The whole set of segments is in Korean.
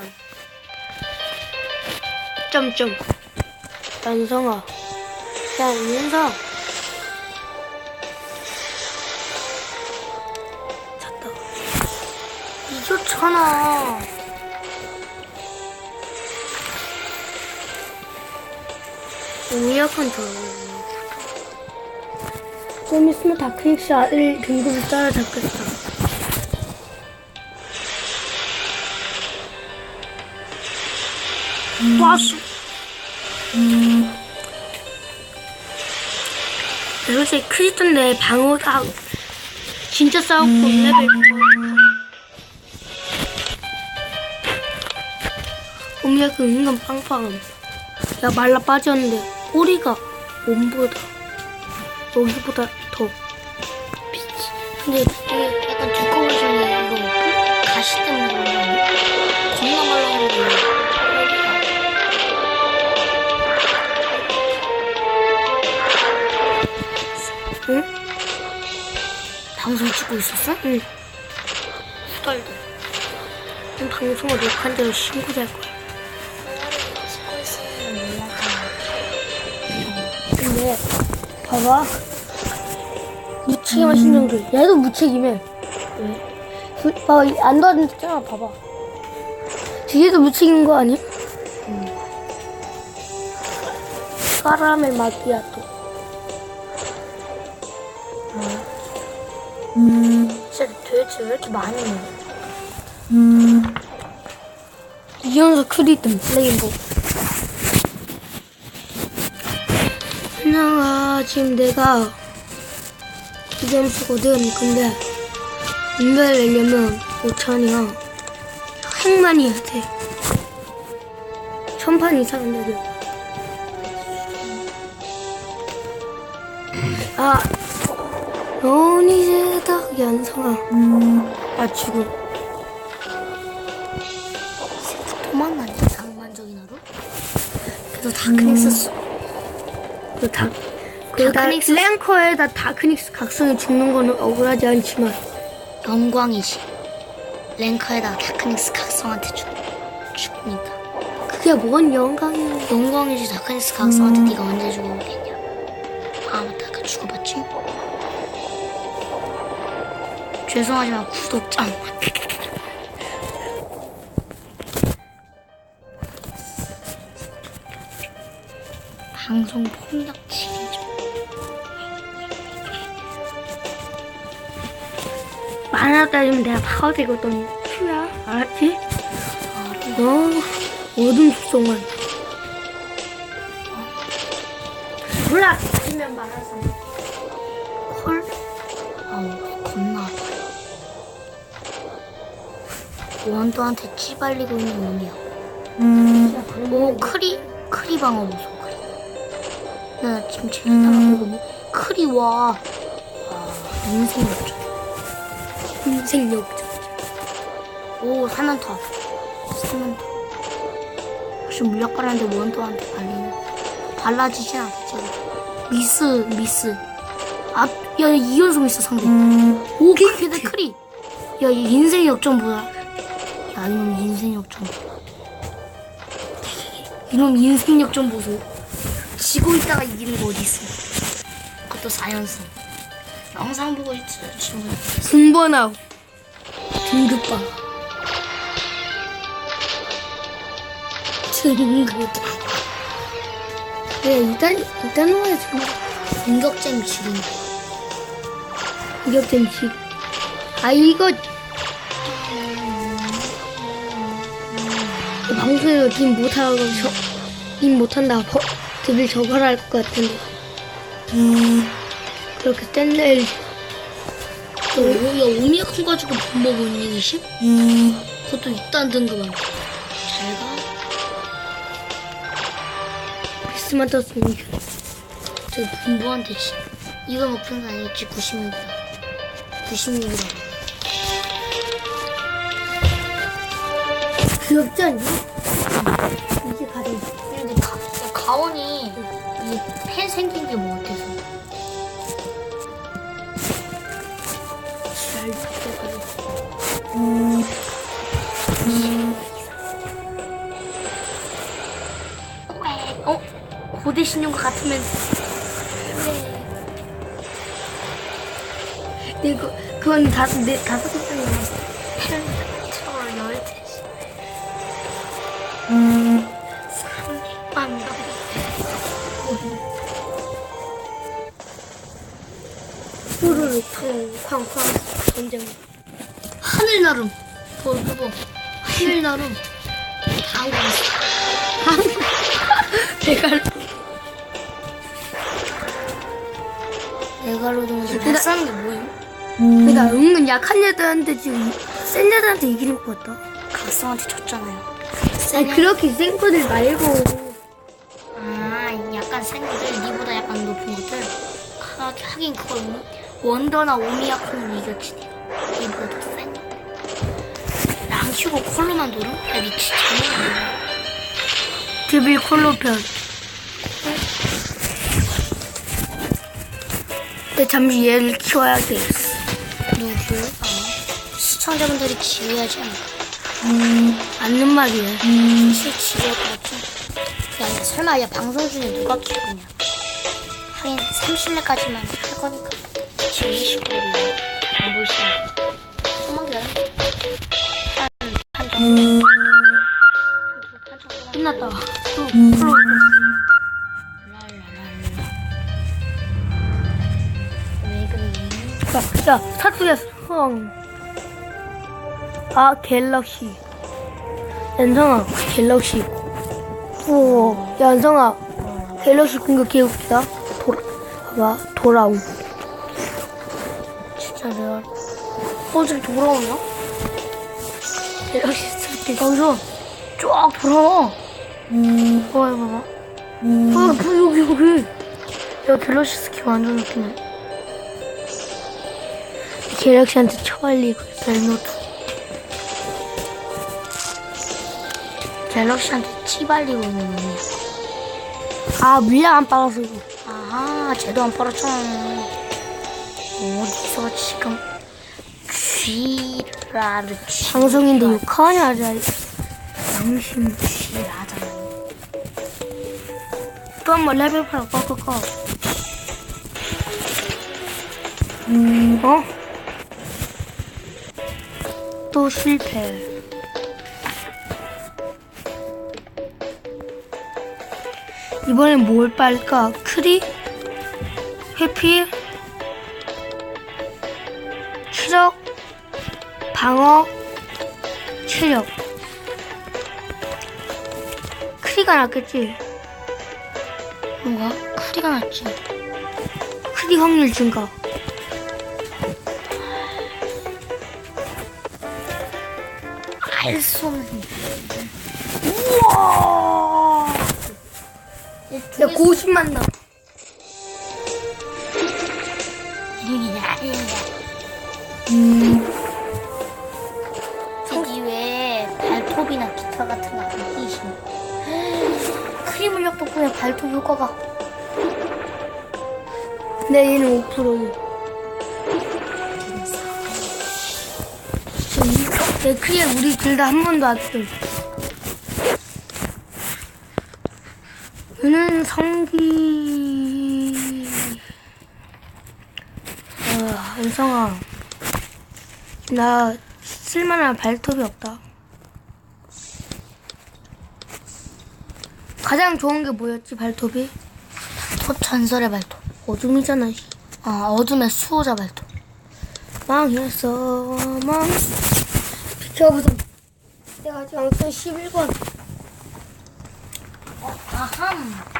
사람. 점점. 연성아. 야, 윤성. 잤다. 이좋잖아. 우약한 저. 좀 있으면 다크닉스 아들 등급을 따라 잡겠다. 왔어. 솔직히 크리스톤 방어가 진짜 싸웠고 레벨 오미야 그 인간 빵빵함. 야 말라 빠졌는데 꼬리가 몸보다 여기보다 더 빛이 근데 이게 약간 두꺼워지네 이거 가시 때문에 그런 거 아니야? 방송 찍고 있었어? 응. 후달도. 방송을 욕한 대로 신고될 거야. 근데 봐봐. 무책임한 신정들. 얘도 무책임해. 왜? 그, 봐봐 이 안 도와준댔잖아. 봐봐. 뒤에도 무책임인 거 아니야? 응. 까라멜 마키아토. 진짜 도대체 왜 이렇게 많이 먹어? 이연서 크리든 레인보. 하나가 지금 내가 이점수거든. 근데 인별 내려면 5천이야. 핵만 해야 돼. 천판 이상은 내려. 아, 어니제다 연성아. 아 죽음. 도망가냐 낭만적인 하루? 그래도 다크닉스 쏘. 그 다. 그 다크닉스 랭커에다 다크닉스 각성이 죽는 거는 억울하지 않지만 영광이지. 랭커에다가 다크닉스 각성한테 죽, 죽으니까. 그게 뭔 영광이야. 영광이지 다크닉스 각성한테 네가 언제 죽어보겠냐. 아 맞다 그 죽어봤지? 죄송하지만 구독자 방송 폭력 치기죠. 만화 따지면 내가 파워되거든. 큐야 알았지? 어 어둠 속성은. 몰라. 아니면 말아서. 원도한테 찌발리고 있는 놈이야. 오 크리 크리 방어 보소 크리. 나 지금 재밌다가 보고 뭐 크리 와. 와 인생 역전. 인생 역전. 오 사면터. 사면터. 혹시 물약 바르는데 원도한테 발리는? 발라지진 않겠지. 미스 미스. 아, 야 이연속 미스 상대. 오 그게 내 크리. 야 이 인생 역전 뭐야? 야 이놈 인생 역전. 이놈 인생 역전 보소. 지고 있다가 이기는 거 어디 있어? 그것도 4연승. 영상 보고 있지 친구. 순번아웃. 등급바. 등급. 네, 일단, 일단 와야지. 공격잼 거. 이격된 지. 아, 이거. 방송에서 님 못하고, 저, 님 못한다. 버, 드빌 저걸 할 것 같은데. 그렇게 샌들, 또, 야, 오미야 큰 가지고 밥 먹은 얘기심? 그것도 이딴 등급한 거. 잘 가. 이겨. 저 분부한테 지. 이거 높은 거 아니겠지? 96이다. 96이다. 귀엽지 않니? 이게 바로 근데 가, 가온이 이펜 생긴 게 뭐 어때서? 음. 음. 어? 고대 신용 같으면 그래. 근데 그, 그건 다섯, 네, 다섯 개 정도. 뿌르르 쾅쾅쾅 전쟁 하늘나름 볼그보 하늘나름 당구 당구 대가루 대가루 동시에 싸는 게 뭐예요? 그러니까 은근 약한 애들한테 지금 센 애들한테 이기는 것 같다. 각성한테 졌잖아요. 아니 그렇게 센 거들 말고 아, 약간 센 것들, 니보다 약간 높은 것들. 하, 하긴 그걸 원더나 오미야콘을 이겼지. 니보다 더 센. 랑 키고 콜로만 돌음? 야, 미치, 장난 드빌 콜로 편 근데 잠시 얘를 키워야 되겠어 누구를? 아, 시청자분들이 지휘하지 않을까? 음 맞는 말이야 사실 지휘할 것 같지? 야, 야, 설마 야, 방송 중에 누가 키우냐? 하긴 30레까지만 할 거니까. 지휘식으로 안 보시면. 조금만 기다려. 한, 한 정도. 한, 한 정도. 끝났다 또 그러니? 야, 야 사투리야 형. 아 갤럭시. 연성아 갤럭시. 우와 야 연성아. 갤럭시 공격 개웃기다. 돌아 봐봐 돌아옴. 진짜 레알. 어 저기 돌아오나? 갤럭시 스킬 거기서 쫙 돌아와. 음 봐봐 봐봐. 어 뭐, 여기 여기. 야 갤럭시 스킬 완전 웃기네. 갤럭시한테 처발리고 벨노 갤럭시한테 치발리고 있는 놈이야. 아 물량 안 빨아서 이거 아하, 쟤도 안 빨았잖아. 어디서 지금 쥐라를 쥐. 방송인데 욕하냐 양심 쥐라잖아. 또 한번 레벨 8 꺾어꺼 음, 어? 또 실패 이번엔 뭘 빨까? 크리? 회피? 추적? 방어? 체력 크리가 낫겠지? 뭐가? 크리가 낫지. 크리 확률 증가. 알 수 없는. 우와! 야, 고십만 나. 이름이냐? 음, 저기 왜 발톱이나 기타 같은 거안 끼시나? 크림 물력 덕분에 발톱 효과가 내 얘는 5%이. 내 크리에 우리 둘 다 한 번도 안 돼. 성기. 어, 은성아. 나 쓸만한 발톱이 없다. 가장 좋은 게 뭐였지, 발톱이? 톱 전설의 발톱. 어둠이잖아, 씨. 아 어둠의 수호자 발톱. 망했어, 망. 비켜보자. 내가 지금 앙 11번. 아함.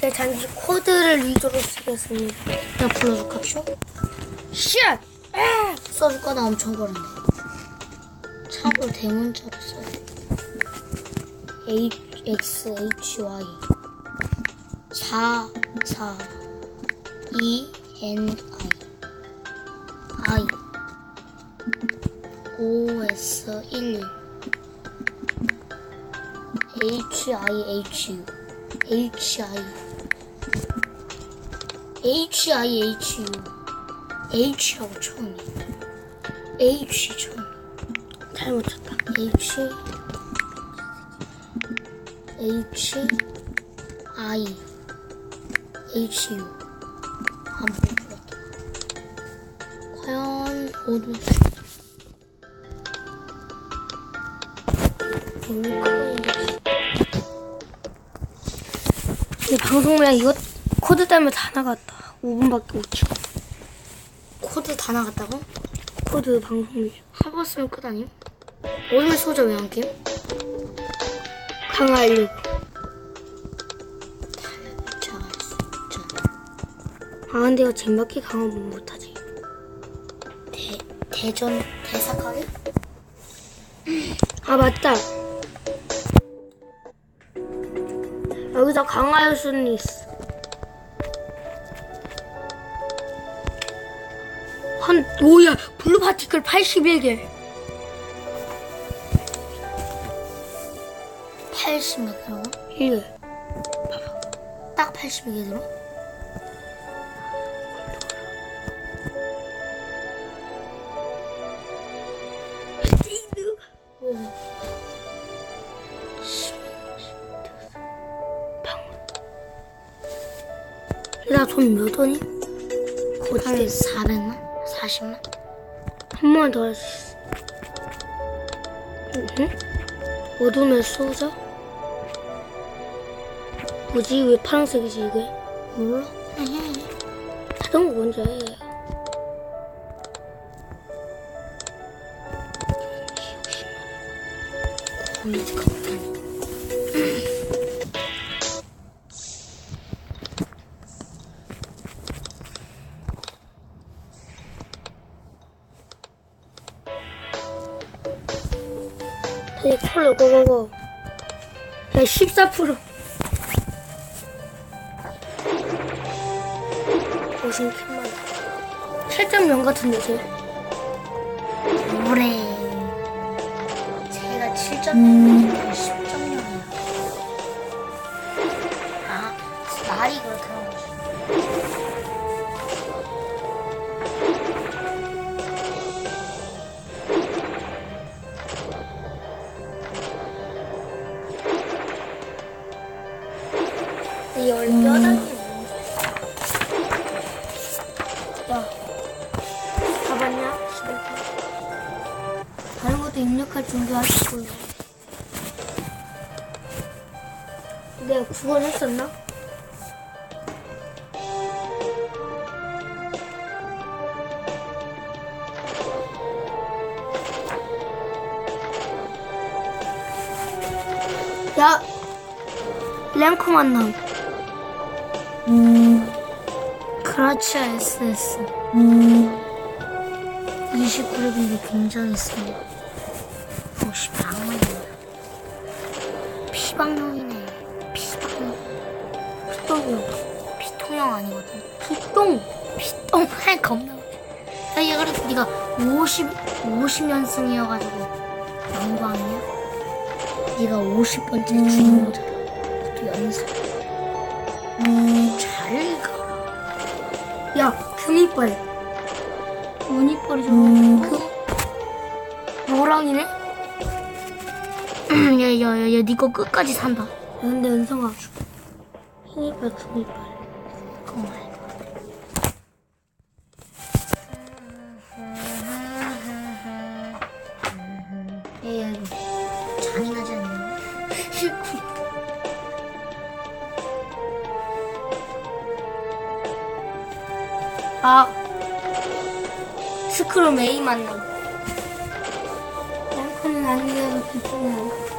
제 잠시 코드를 위주로 쓰겠습니다. 내가 불러줄까 쇼? 쉣! 써줄 거나 엄청 그런데. 차로 대문자로 써야 돼. H X H Y. 자, 자. E N I. I. O S 11. H I H U. H I. H I H U. H하고 처음이야. H 처음. 잘못 쳤다. H H I HU 한번 볼게요. 과연 어디 이 방송량 이거 코드 때문에 다 나갔다. 5분밖에 못 치고. 코드 다 나갔다고? 코드 방송량. 해봤으면 끝 아님? 오늘 소자 왜안 게임? 강화하려고. 아, 이거 잼밖에 강화 못하지. 대 대전 대사가게? 아, 맞다. 여기서 강화할 수는 있어. 한, 뭐야, 블루 파티클 81개. 80몇 개라고? 1개. 딱 80개 들어? 나돈 몇 원이? 한 400만? 40만? 한 번 더. 응? 어둠의 소자? 뭐지? 왜 파란색이지 이게? 몰라? 해. 자전거 먼저 해. 고민이 못 고고고. 야, 14%. 50킬만. 7.0 같은데, 쟤. 올해 제가 7.0이 준비하시고요. 내가 구걸 했었나? 야, 랭크 만남. 크라치아 SS 29렙인데 굉장히 세요. 오 씨 방어이네. 피방용이네. 피방용. 피똥. 피통형 아니거든. 피똥. 피똥 할 겁나. 야, 얘 그래도 네가 50 50연승이어가지고 영광이야. 네가 50번째 주인공잖아. 또 연승. 잘 가. 야, 금이빨. 무늬빨이 좀, 그, 노랑이네? 야, 야야야야 니거 끝까지 산다. 근데 은성아. 흰이빨, 금이빨. 그만. 야야 이거 잔인하지 않냐? 아. 스크롤 메이 만남. 아